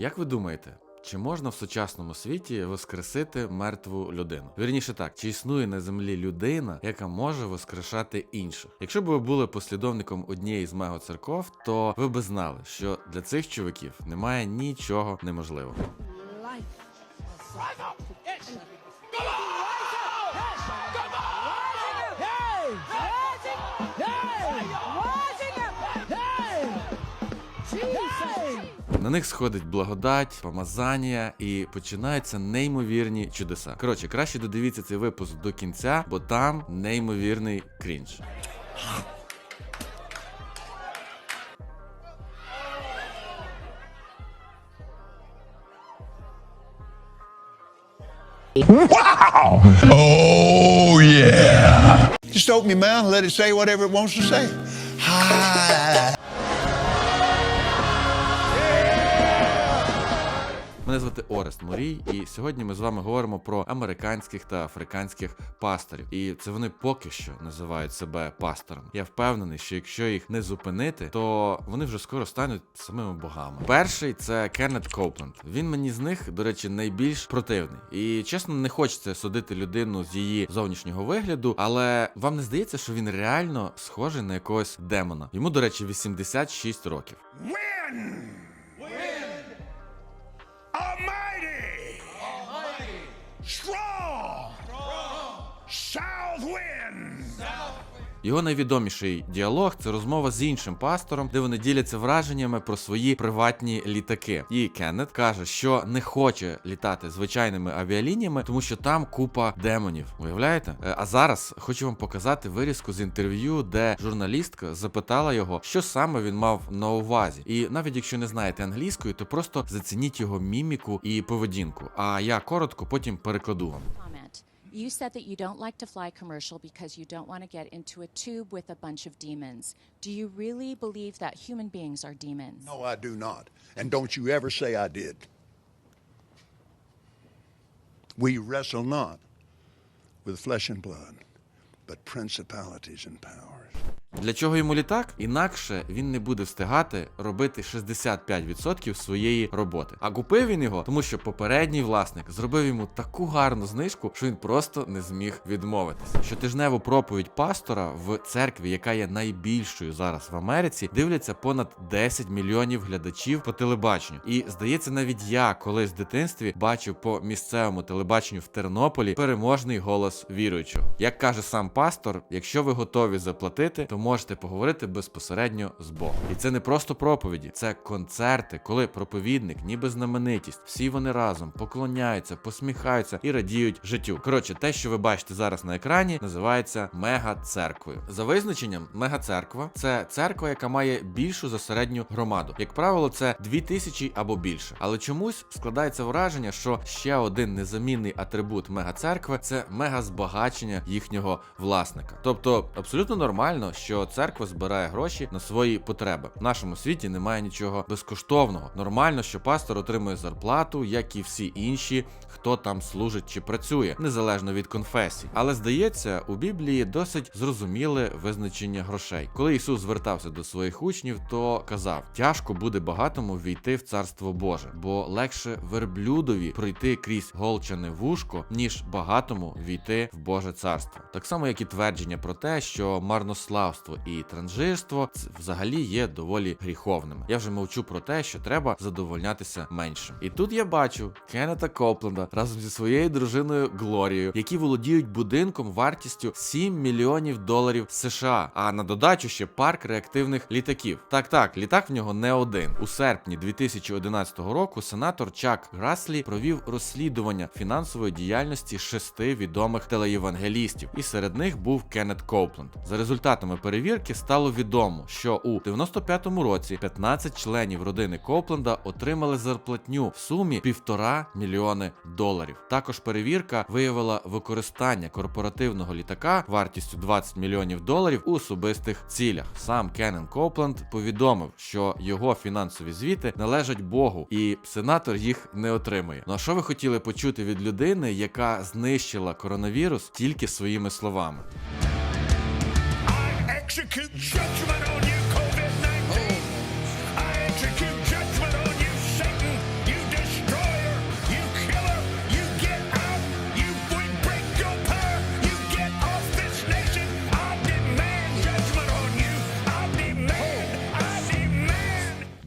Як ви думаєте? Чи можна в сучасному світі воскресити мертву людину? Вірніше так, чи існує на землі людина, яка може воскрешати інших? Якщо б ви були послідовником однієї з мегоцерков, то ви би знали, що для цих чуваків немає нічого неможливого. На них сходить благодать, помазання і починаються неймовірні чудеса. Коротше, краще додивіться цей випуск до кінця, бо там неймовірний крінж. Oh, yeah. Just open your mouth, let it say whatever it wants to say. Hi. Мене звати Орест Морій, і сьогодні ми з вами говоримо про американських та африканських пасторів. І це вони поки що називають себе пастором. Я впевнений, що якщо їх не зупинити, то вони вже скоро стануть самими богами. Перший це Кеннет Коупленд. Він мені з них, до речі, найбільш противний. І чесно, не хочеться судити людину з її зовнішнього вигляду, але вам не здається, що він реально схожий на якогось демона. Йому, до речі, 86 років. Win! Almighty, Almighty. Strong. Strong. South wind. South Його найвідоміший діалог це розмова з іншим пастором, де вони діляться враженнями про свої приватні літаки. І Кеннет каже, що не хоче літати звичайними авіалініями, тому що там купа демонів. Уявляєте? Е, А зараз хочу вам показати вирізку з інтерв'ю, де журналістка запитала його, що саме він мав на увазі. І навіть якщо не знаєте англійської, то просто зацініть його міміку і поведінку. А я коротко потім перекладу вам. You said that you don't like to fly commercial because you don't want to get into a tube with a bunch of demons. Do you really believe that human beings are demons? No, I do not. And don't you ever say I did. We wrestle not with flesh and blood, but principalities and powers. Для чого йому літак? Інакше він не буде встигати робити 65% своєї роботи. А купив він його, тому що попередній власник зробив йому таку гарну знижку, що він просто не зміг відмовитися. Щотижневу проповідь пастора в церкві, яка є найбільшою зараз в Америці, дивляться понад 10 мільйонів глядачів по телебаченню. І здається, навіть я колись в дитинстві бачив по місцевому телебаченню в Тернополі переможний голос віруючого. Як каже сам пастор, якщо ви готові заплатити, то можете поговорити безпосередньо з Богом. І це не просто проповіді, це концерти, коли проповідник, ніби знаменитість, всі вони разом поклоняються, посміхаються і радіють життю. Коротше, те, що ви бачите зараз на екрані, називається мега-церквою. За визначенням, мега-церква це церква, яка має більшу за середню громаду. Як правило, це 2000 або більше. Але чомусь складається враження, що ще один незамінний атрибут мега-церкви це мега-збагачення їхнього власника. Тобто абсолютно нормально, що церква збирає гроші на свої потреби. В нашому світі немає нічого безкоштовного. Нормально, що пастор отримує зарплату, як і всі інші, хто там служить чи працює, незалежно від конфесій. Але здається, у Біблії досить зрозуміле визначення грошей. Коли Ісус звертався до своїх учнів, то казав: тяжко буде багатому війти в царство Боже, бо легше верблюдові пройти крізь голчане вушко, ніж багатому війти в Боже царство. Так само, як і твердження про те, що марнославство і транжирство взагалі є доволі гріховними. Я вже мовчу про те, що треба задовольнятися меншим. І тут я бачу Кеннета Копленда разом зі своєю дружиною Глорією, які володіють будинком вартістю 7 мільйонів доларів США. А на додачу ще парк реактивних літаків. Так, так, літак в нього не один. У серпні 2011 року сенатор Чак Граслі провів розслідування фінансової діяльності шести відомих телеєвангелістів, і серед них був Кеннет Коупленд. За результатами перевірки стало відомо, що у 95-му році 15 членів родини Копленда отримали зарплатню в сумі півтора мільйони доларів. Також перевірка виявила використання корпоративного літака вартістю 20 мільйонів доларів у особистих цілях. Сам Кеннен Копленд повідомив, що його фінансові звіти належать Богу, і сенатор їх не отримує. Ну а що ви хотіли почути від людини, яка знищила коронавірус тільки своїми словами? Execute judgment on you,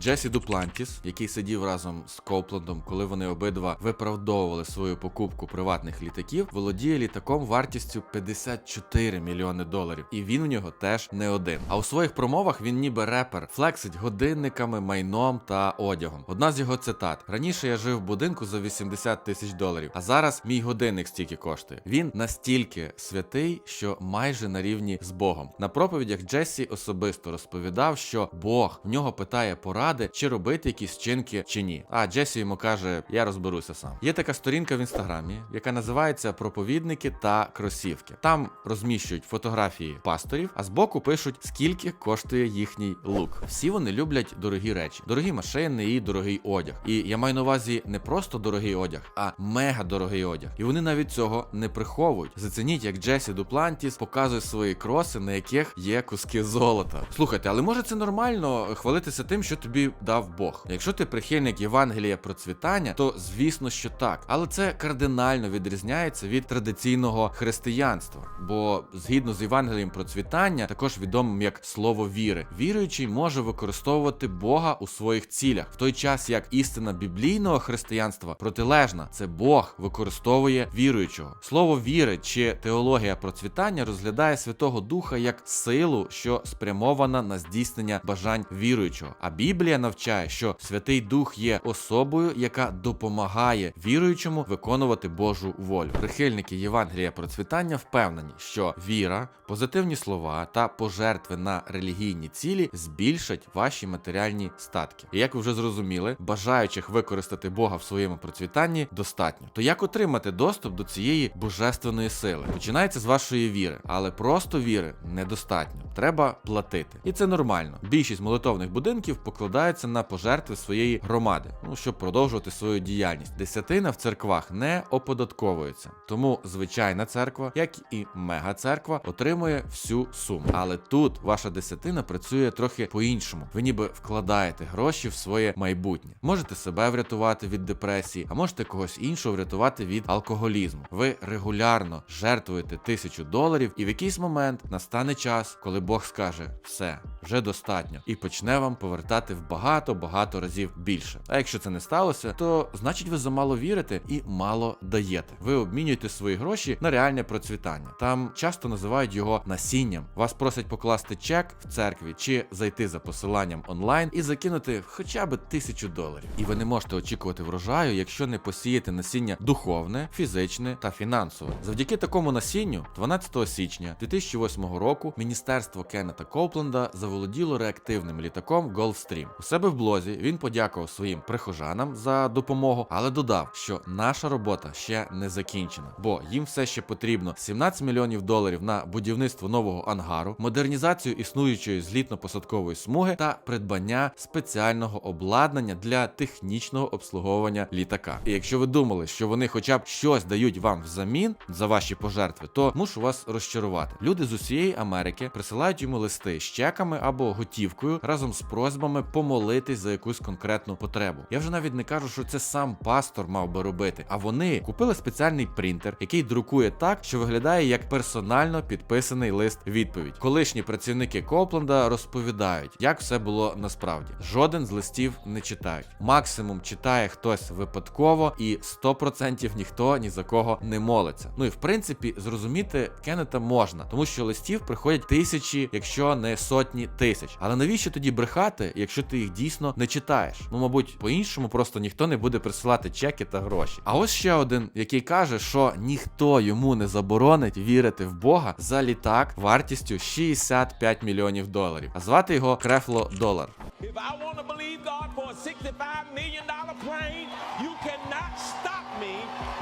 Джесі Дуплантіс, який сидів разом з Копландом, коли вони обидва виправдовували свою покупку приватних літаків, володіє літаком вартістю 54 мільйони доларів. І він в нього теж не один. А у своїх промовах він ніби репер, флексить годинниками, майном та одягом. Одна з його цитат: раніше я жив в будинку за 80 тисяч доларів, а зараз мій годинник стільки коштує. Він настільки святий, що майже на рівні з Богом. На проповідях Джесі особисто розповідав, що Бог в нього питає поради, чи робити якісь вчинки чи ні. А Джесі йому каже: Я розберуся сам. Є така сторінка в інстаграмі, яка називається Проповідники та кросівки. Там розміщують фотографії пасторів, а збоку пишуть, скільки коштує їхній лук. Всі вони люблять дорогі речі, дорогі машини і дорогий одяг. І я маю на увазі не просто дорогий одяг, а мега дорогий одяг. І вони навіть цього не приховують. Зацініть, як Джесі Дуплантіс показує свої кроси, на яких є куски золота. Слухайте, але може це нормально хвалитися тим, що тобі дав Бог. Якщо ти прихильник Євангелія процвітання, то звісно, що так. Але це кардинально відрізняється від традиційного християнства. Бо згідно з Євангелієм процвітання, також відомим як слово віри, віруючий може використовувати Бога у своїх цілях, в той час як істина біблійного християнства протилежна, це Бог використовує віруючого. Слово віри чи теологія процвітання розглядає Святого Духа як силу, що спрямована на здійснення бажань віруючого. А Біблія навчає, що Святий Дух є особою, яка допомагає віруючому виконувати Божу волю. Прихильники Євангелія процвітання впевнені, що віра, позитивні слова та пожертви на релігійні цілі збільшать ваші матеріальні статки. І як ви вже зрозуміли, бажаючих використати Бога в своєму процвітанні достатньо. То як отримати доступ до цієї божественної сили? Починається з вашої віри, але просто віри недостатньо. Треба платити. І це нормально. Більшість молитовних будинків покладаються на пожертви своєї громади, ну щоб продовжувати свою діяльність. Десятина в церквах не оподатковується. Тому звичайна церква, як і мега-церква, отримує всю суму. Але тут ваша десятина працює трохи по-іншому. Ви ніби вкладаєте гроші в своє майбутнє. Можете себе врятувати від депресії, а можете когось іншого врятувати від алкоголізму. Ви регулярно жертвуєте тисячу доларів, і в якийсь момент настане час, коли Бог скаже: все, вже достатньо, і почне вам повертати в багато-багато разів більше. А якщо це не сталося, то значить ви замало вірите і мало даєте. Ви обмінюєте свої гроші на реальне процвітання. Там часто називають його насінням. Вас просять покласти чек в церкві чи зайти за посиланням онлайн і закинути хоча б тисячу доларів. І ви не можете очікувати врожаю, якщо не посієте насіння духовне, фізичне та фінансове. Завдяки такому насінню, 12 січня 2008 року, міністерство Кеннета Коупленда заволоділо реактивним літаком Gulfstream. Себе в блозі він подякував своїм прихожанам за допомогу, але додав, що наша робота ще не закінчена, бо їм все ще потрібно 17 мільйонів доларів на будівництво нового ангару, модернізацію існуючої злітно-посадкової смуги та придбання спеціального обладнання для технічного обслуговування літака. І якщо ви думали, що вони хоча б щось дають вам взамін за ваші пожертви, то мушу вас розчарувати. Люди з усієї Америки присилають йому листи з чеками або готівкою разом з просьбами помолитись за якусь конкретну потребу. Я вже навіть не кажу, що це сам пастор мав би робити, а вони купили спеціальний принтер, який друкує так, що виглядає як персонально підписаний лист відповідь. Колишні працівники Копленда розповідають, як все було насправді. Жоден з листів не читають. Максимум читає хтось випадково, і 100% ніхто ні за кого не молиться. Ну і в принципі зрозуміти Кеннета можна, тому що листів приходять тисячі, якщо не сотні тисяч. Але навіщо тоді брехати, якщо ти їх дійсно не читаєш? Ну, мабуть, по-іншому просто ніхто не буде присилати чеки та гроші. А ось ще один, який каже, що ніхто йому не заборонить вірити в Бога за літак вартістю 65 мільйонів доларів. А звати його Крефло Долар. If I want to believe God for a $65 million plane, you cannot stop me.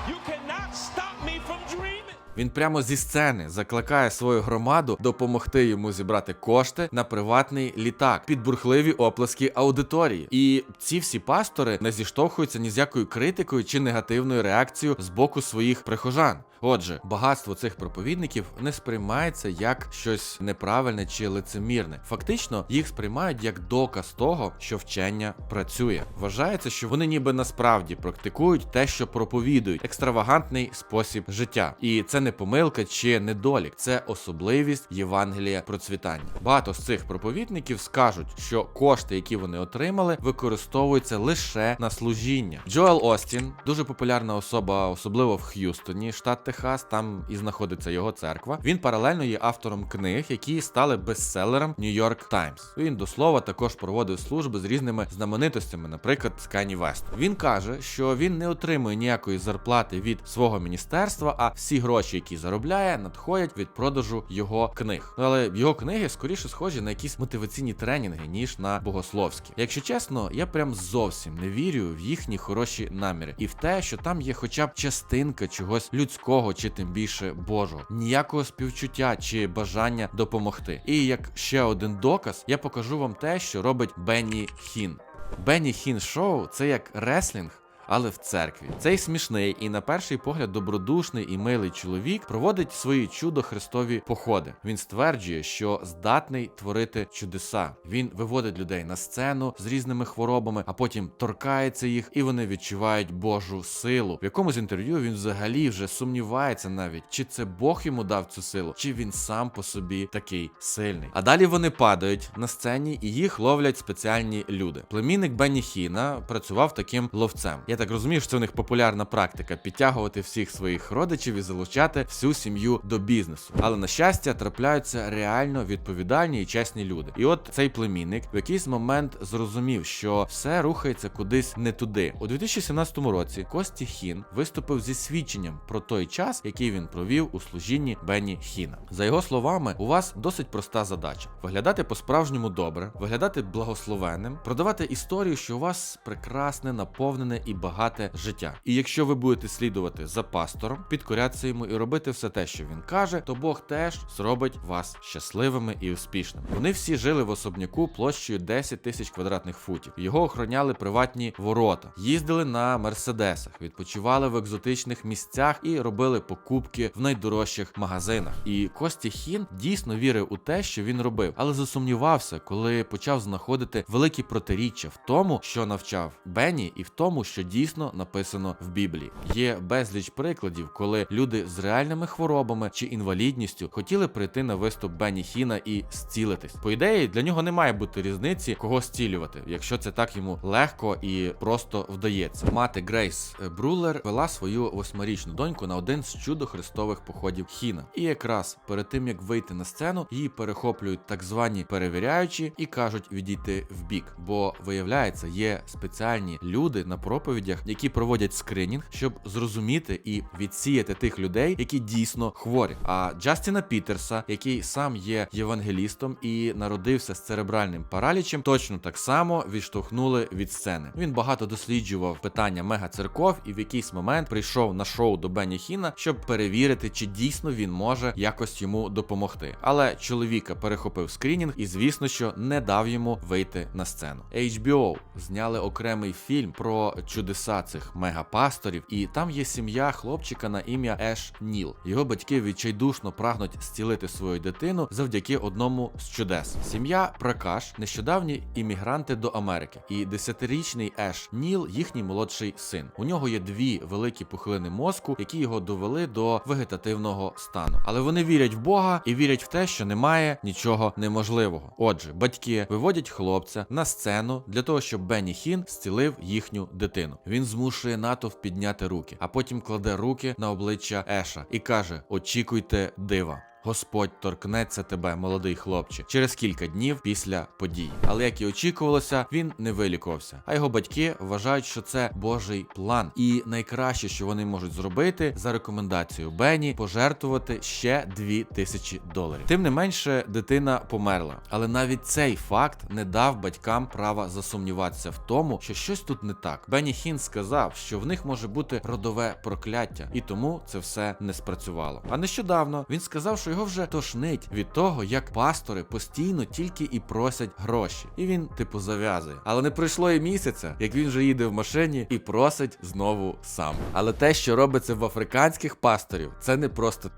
You cannot stop me from dreaming. Він прямо зі сцени закликає свою громаду допомогти йому зібрати кошти на приватний літак під бурхливі оплески аудиторії. І ці всі пастори не зіштовхуються ні з якою критикою чи негативною реакцією з боку своїх прихожан. Отже, багатство цих проповідників не сприймається як щось неправильне чи лицемірне. Фактично, їх сприймають як доказ того, що вчення працює. Вважається, що вони ніби насправді практикують те, що проповідують екстравагантний спосіб життя. І це не помилка чи недолік, це особливість Євангелія процвітання. Багато з цих проповідників скажуть, що кошти, які вони отримали, використовуються лише на служіння. Джоел Остін, дуже популярна особа, особливо в Х'юстоні, штат Техас, там і знаходиться його церква. Він паралельно є автором книг, які стали бестселером York Times. Він до слова також проводив служби з різними знаменитостями, наприклад, з Кані Вест. Він каже, що він не отримує ніякої зарплати від свого міністерства, а всі гроші, які заробляє, надходять від продажу його книг. Але його книги скоріше схожі на якісь мотиваційні тренінги, ніж на богословські. Якщо чесно, я прям зовсім не вірю в їхні хороші наміри і в те, що там є хоча б частинка чогось людського чи тим більше Божого, ніякого співчуття чи бажання допомогти. І як ще один доказ, я покажу вам те, що робить Бенні Хін. Бенні Хін шоу це як реслінг. Але в церкві цей смішний і на перший погляд добродушний і милий чоловік проводить свої чудо христові походи. Він стверджує, що здатний творити чудеса. Він виводить людей на сцену з різними хворобами, а потім торкається їх, і вони відчувають Божу силу. В якомусь інтерв'ю він взагалі вже сумнівається навіть, чи це Бог йому дав цю силу, чи він сам по собі такий сильний. А далі вони падають на сцені і їх ловлять спеціальні люди. Племінник Бенні Хіна працював таким ловцем. Я так розумію, що це у них популярна практика підтягувати всіх своїх родичів і залучати всю сім'ю до бізнесу. Але на щастя, трапляються реально відповідальні і чесні люди. І от цей племінник в якийсь момент зрозумів, що все рухається кудись не туди. У 2017 році Кості Хін виступив зі свідченням про той час, який він провів у служінні Бенні Хіна. За його словами, у вас досить проста задача: виглядати по-справжньому добре, виглядати благословенним, продавати історію, що у вас прекрасне, наповнене і багате життя. І якщо ви будете слідувати за пастором, підкорятися йому і робити все те, що він каже, то Бог теж зробить вас щасливими і успішними. Вони всі жили в особняку площею 10 тисяч квадратних футів. Його охороняли приватні ворота, їздили на мерседесах, відпочивали в екзотичних місцях і робили покупки в найдорожчих магазинах. І Кості Хін дійсно вірив у те, що він робив, але засумнівався, коли почав знаходити великі протиріччя в тому, що навчав Бенні, і в тому, що дійсно написано в Біблії. Є безліч прикладів, коли люди з реальними хворобами чи інвалідністю хотіли прийти на виступ Бенні Хіна і зцілитись. По ідеї, для нього не має бути різниці, кого зцілювати, якщо це так йому легко і просто вдається. Мати Грейс Брулер вела свою восьмирічну доньку на один з чудо христових походів Хіна. І якраз перед тим як вийти на сцену, її перехоплюють так звані перевіряючі і кажуть відійти в бік. Бо виявляється, є спеціальні люди на проповідях, які проводять скринінг, щоб зрозуміти і відсіяти тих людей, які дійсно хворі. А Джастіна Пітерса, який сам є євангелістом і народився з церебральним паралічем, точно так само відштовхнули від сцени. Він багато досліджував питання мегацерков і в якийсь момент прийшов на шоу до Бенні Хіна, щоб перевірити, чи дійсно він може якось йому допомогти. Але чоловіка перехопив скринінг і, звісно, що не дав йому вийти на сцену. HBO зняли окремий фільм про чудеса цих мегапасторів, і там є сім'я хлопчика на ім'я Еш Ніл. Його батьки відчайдушно прагнуть зцілити свою дитину завдяки одному з чудес. Сім'я Пракаш нещодавні іммігранти до Америки, і десятирічний Еш Ніл їхній молодший син. У нього є дві великі пухлини мозку, які його довели до вегетативного стану. Але вони вірять в Бога і вірять в те, що немає нічого неможливого. Отже, батьки виводять хлопця на сцену для того, щоб Бенні Хін зцілив їхню дитину. Він змушує натовп підняти руки, а потім кладе руки на обличчя Еша і каже: Очікуйте дива. Господь торкнеться тебе, молодий хлопче, через кілька днів після подій. Але як і очікувалося, він не вилікувався. А його батьки вважають, що це Божий план, і найкраще, що вони можуть зробити, за рекомендацією Бені, пожертвувати ще 2000 доларів. Тим не менше, дитина померла. Але навіть цей факт не дав батькам права засумніватися в тому, що щось тут не так. Бенні Хін сказав, що в них може бути родове прокляття, і тому це все не спрацювало. А нещодавно він сказав, що його вже тошнить від того, як пастори постійно тільки і просять гроші. І він, типу, зав'язує. Але не пройшло і місяця, як він вже їде в машині і просить знову сам. Але те, що робиться в африканських пасторів, це не просто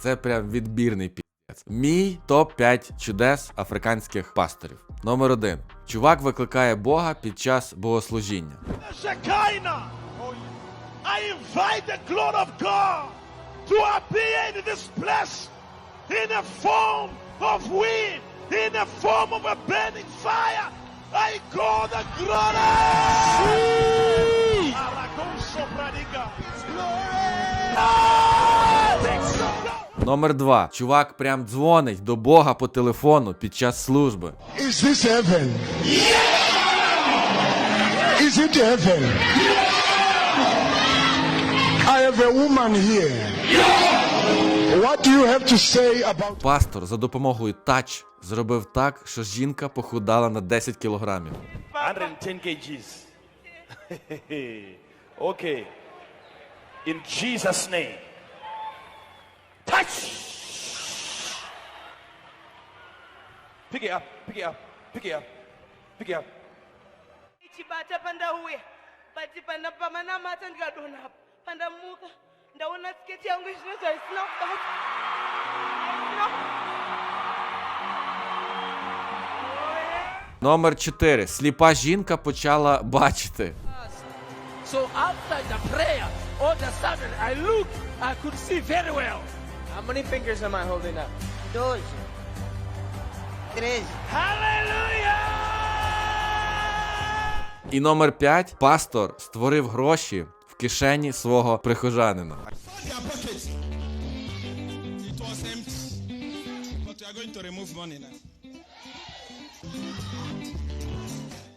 це прям відбірний пі. Мій топ 5 чудес африканських пасторів. Номер один. Чувак викликає Бога під час богослужіння. I invite the glory of God to appear in this place in the form of wind, in the form of a burning fire. I call the glory. Aragoso Номер два. Чувак прям дзвонить до Бога по телефону під час служби. Is this heaven? Yeah! Is it heaven? Yeah! I have a woman here. What do you have to say about Пастор за допомогою тач зробив так, що жінка похудала на 10 кілограмів. 110 kgs. okay. In Jesus' name. Touch. Pick it up. Pick it up. Pick it up. Pick it up. chibata pandauya bati panda pamana pamanamata ndikadona apa pandamuka ndaona siketi yangu izvinezvi haisina kubata Номер 4. Сліпа жінка почала бачити. So after the prayer, all of a sudden I looked, I could see very well. How many fingers am I holding up? doze treze І номер 5. Пастор створив гроші кишені свого прихожанина.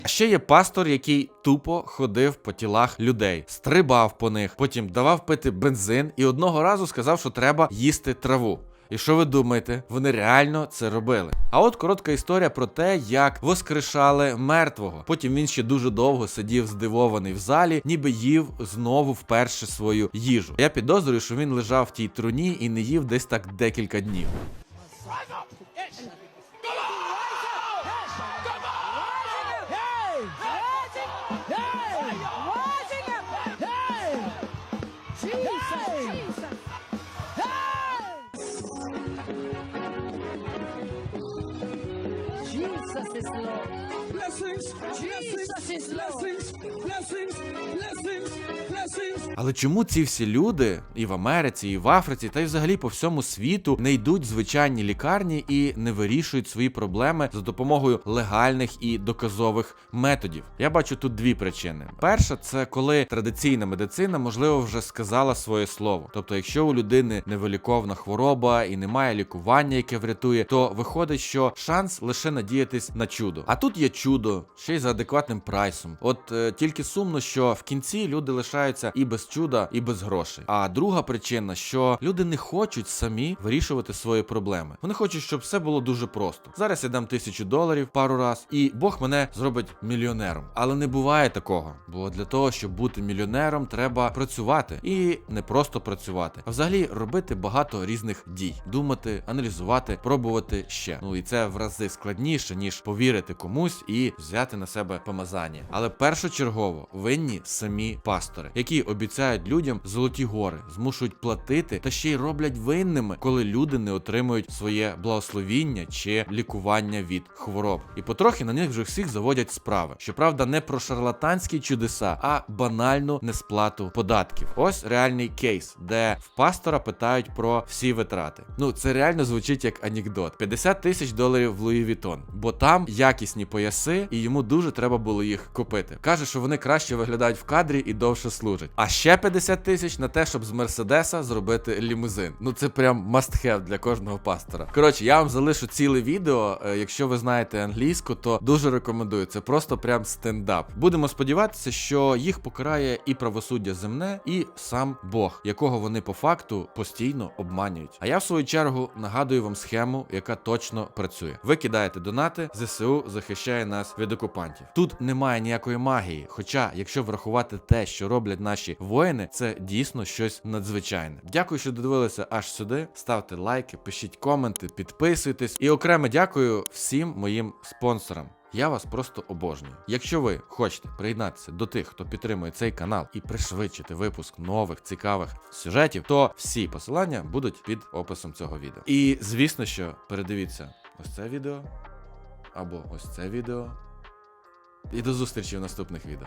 А ще є пастор, який тупо ходив по тілах людей, стрибав по них, потім давав пити бензин і одного разу сказав, що треба їсти траву. І що ви думаєте? Вони реально це робили. А от коротка історія про те, як воскрешали мертвого. Потім він ще дуже довго сидів здивований в залі, ніби їв знову вперше свою їжу. Я підозрюю, що він лежав в тій труні і не їв десь так декілька днів. blessings, blessings, blessings, blessings, Але чому ці всі люди і в Америці, і в Африці, та й взагалі по всьому світу не йдуть в звичайні лікарні і не вирішують свої проблеми за допомогою легальних і доказових методів? Я бачу тут дві причини. Перша це коли традиційна медицина, можливо, вже сказала своє слово. Тобто, якщо у людини невиліковна хвороба і немає лікування, яке врятує, то виходить, що шанс лише надіятись на чудо. А тут є чудо, ще й за адекватним прайсом. От е, тільки сумно, що в кінці люди лишаються і без чуда, і без грошей. А друга причина, що люди не хочуть самі вирішувати свої проблеми. Вони хочуть, щоб все було дуже просто. Зараз я дам тисячу доларів пару раз, і Бог мене зробить мільйонером. Але не буває такого. Бо для того, щоб бути мільйонером, треба працювати і не просто працювати, а взагалі робити багато різних дій, думати, аналізувати, пробувати ще. Ну і це в рази складніше, ніж повірити комусь і взяти на себе помазання. Але першочергово винні самі пастори, які обіцяють людям золоті гори, змушують платити та ще й роблять винними, коли люди не отримують своє благословіння чи лікування від хвороб. І потрохи на них вже всіх заводять справи. Щоправда, не про шарлатанські чудеса, а банальну несплату податків. Ось реальний кейс, де в пастора питають про всі витрати. Ну це реально звучить як анекдот: 50 тисяч доларів в Луї Вітон, бо там якісні пояси, і йому дуже треба було їх купити. Каже, що вони краще виглядають в кадрі і довше служать. А ще 50 тисяч на те, щоб з Мерседеса зробити лімузин. Ну це прям must have для кожного пастора. Коротше, я вам залишу ціле відео. Е, Якщо ви знаєте англійську, то дуже рекомендую. Це просто прям стендап. Будемо сподіватися, що їх покарає і правосуддя земне, і сам Бог, якого вони по факту постійно обманюють. А я в свою чергу нагадую вам схему, яка точно працює. Ви кидаєте донати, ЗСУ захищає нас від окупантів. Тут немає ніякої магії. Хоча, якщо врахувати те, що роблять наші воїни, це дійсно щось надзвичайне. Дякую, що додивилися аж сюди. Ставте лайки, пишіть коменти, підписуйтесь. І окремо дякую всім моїм спонсорам. Я вас просто обожнюю. Якщо ви хочете приєднатися до тих, хто підтримує цей канал і пришвидшити випуск нових цікавих сюжетів, то всі посилання будуть під описом цього відео. І звісно, що передивіться ось це відео або ось це відео. І до зустрічі в наступних відео.